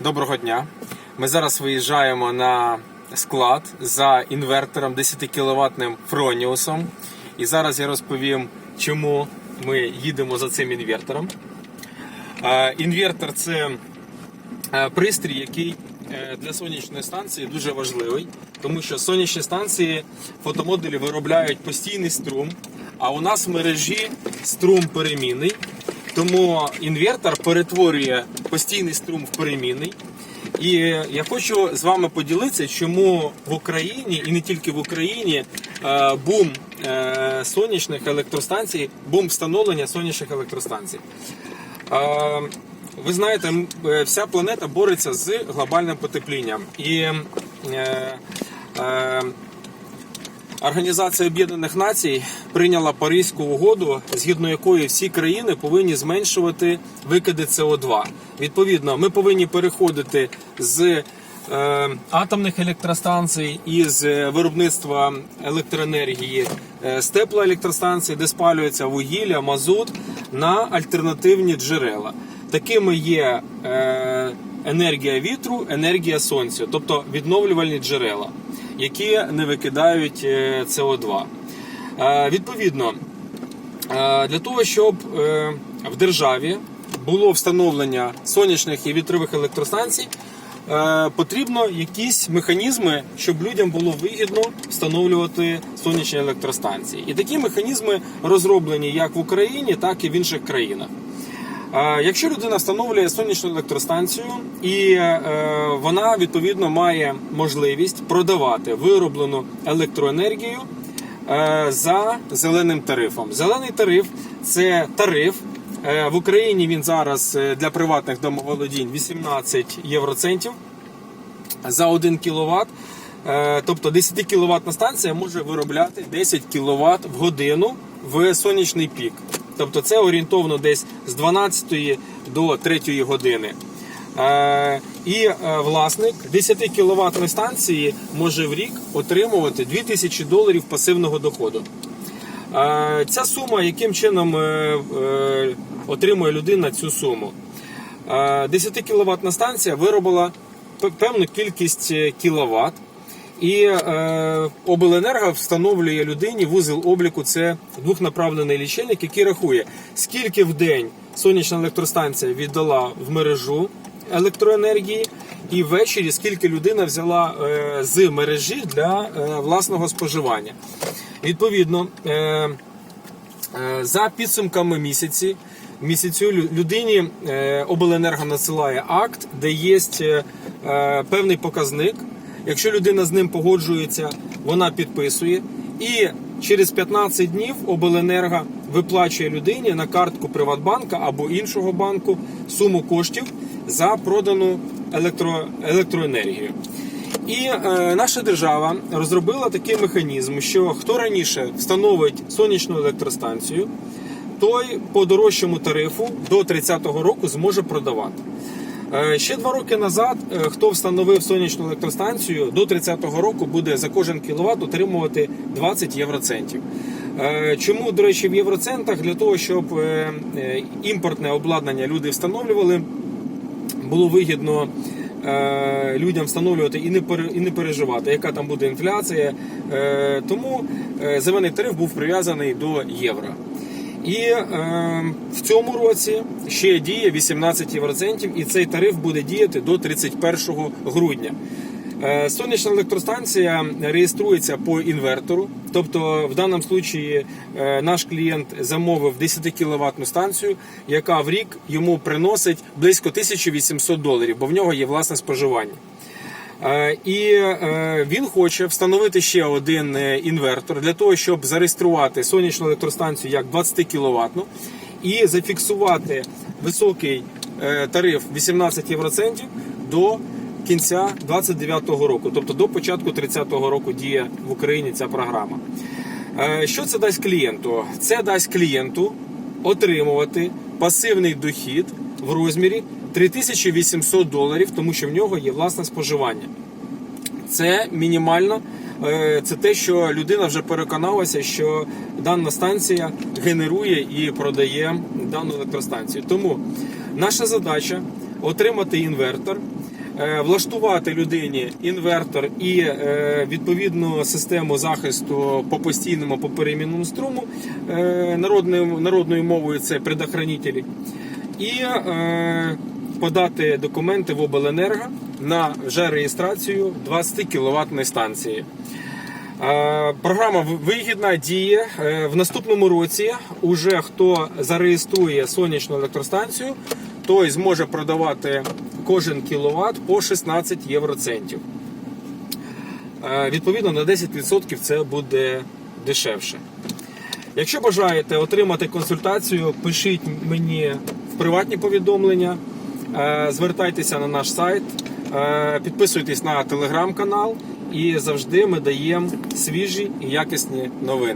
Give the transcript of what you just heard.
Доброго дня. Ми зараз виїжджаємо на склад за інвертором 10 кіловатним Фроніусом. І зараз я розповім, чому ми їдемо за цим інвертором. Е, Інвертор це е, пристрій, який е, для сонячної станції дуже важливий, тому що сонячні станції фотомодулі виробляють постійний струм, а у нас в мережі струм перемінний. Тому інвертор перетворює постійний струм в перемінний. І я хочу з вами поділитися, чому в Україні і не тільки в Україні е, бум е, сонячних електростанцій, бум встановлення сонячних електростанцій. Е, Ви знаєте, вся планета бореться з глобальним потеплінням. І Організація Об'єднаних Націй прийняла Паризьку угоду, згідно якої всі країни повинні зменшувати викиди СО2. Відповідно, ми повинні переходити з е, атомних електростанцій і з е, виробництва електроенергії е, з теплоелектростанцій, де спалюється вугілля, мазут, на альтернативні джерела. Такими є е, енергія вітру, енергія сонця, тобто відновлювальні джерела які не викидають е, СО2. Е, Відповідно, е, для того, щоб в державі було встановлення сонячних і вітрових електростанцій, потрібно якісь механізми, щоб людям було вигідно встановлювати сонячні електростанції. І такі механізми розроблені як в Україні, так і в інших країнах. Якщо людина встановлює сонячну електростанцію, і е, вона відповідно має можливість продавати вироблену електроенергію е, за зеленим тарифом. Зелений тариф це тариф. е, В Україні він зараз для приватних домоволодінь 18 євроцентів за 1 кВт. Тобто 10 кВт станція може виробляти 10 кВт в годину в сонячний пік. Тобто це орієнтовно десь з 12 до 3 години. Е, І е, власник 10 кВт станції може в рік отримувати 2000 доларів пасивного доходу. Е, Ця сума, яким чином отримує людина цю суму? Е, 10 кВт станція виробила певну кількість кВт. І е, обленерго встановлює людині вузол обліку. Це двохнаправлений лічильник, який рахує, скільки в день сонячна електростанція віддала в мережу електроенергії, і ввечері скільки людина взяла е, з мережі для е, власного споживання. Відповідно, е, е, за підсумками місяці. Місяцю людині е, обленерго надсилає акт, де є е, е, певний показник. Якщо людина з ним погоджується, вона підписує. І через 15 днів обленерго виплачує людині на картку Приватбанка або іншого банку суму коштів за продану електро, електроенергію. І е, наша держава розробила такий механізм, що хто раніше встановить сонячну електростанцію, той по дорожчому тарифу до 30-го року зможе продавати. Е, Ще два роки назад, е, хто встановив сонячну електростанцію, до 30-го року буде за кожен кіловат отримувати 20 євроцентів. Е, Чому, до речі, в євроцентах? Для того, щоб імпортне обладнання люди встановлювали, було вигідно людям встановлювати і не і не переживати, яка там буде інфляція. Тому зелений тариф був прив'язаний до євро. І е, в цьому році ще діє 18 євроцентів, і цей тариф буде діяти до 31 грудня. Е, Сонячна електростанція реєструється по інвертору, тобто в даному случаї е, наш клієнт замовив 10 кВт станцію, яка в рік йому приносить близько 1800 доларів, бо в нього є власне споживання. Е, І е, він хоче встановити ще один е, інвертор для того, щоб зареєструвати сонячну електростанцію як 20 кВт і зафіксувати високий тариф 18 євроцентів до кінця 2029 року, тобто до початку 30-го року діє в Україні ця програма. Що це дасть клієнту? Це дасть клієнту отримувати пасивний дохід в розмірі 3800 доларів, тому що в нього є власне споживання. Це мінімально. е, Це те, що людина вже переконалася, що дана станція генерує і продає дану електростанцію. Тому наша задача отримати інвертор е, влаштувати людині інвертор і е, відповідну систему захисту по постійному по перемінному струму. Народною, народною мовою це предохранителі. І е, подати документи в обленерго на вже реєстрацію 20 кВт станції. Е, Програма вигідна діє Е, в наступному році. Уже хто зареєструє сонячну електростанцію, той зможе продавати кожен кіловат по 16 євроцентів. Е, Відповідно, на 10% це буде дешевше. Якщо бажаєте отримати консультацію, пишіть мені приватні повідомлення, е, звертайтеся на наш сайт, е, підписуйтесь на телеграм-канал. І завжди ми даємо свіжі і якісні новини.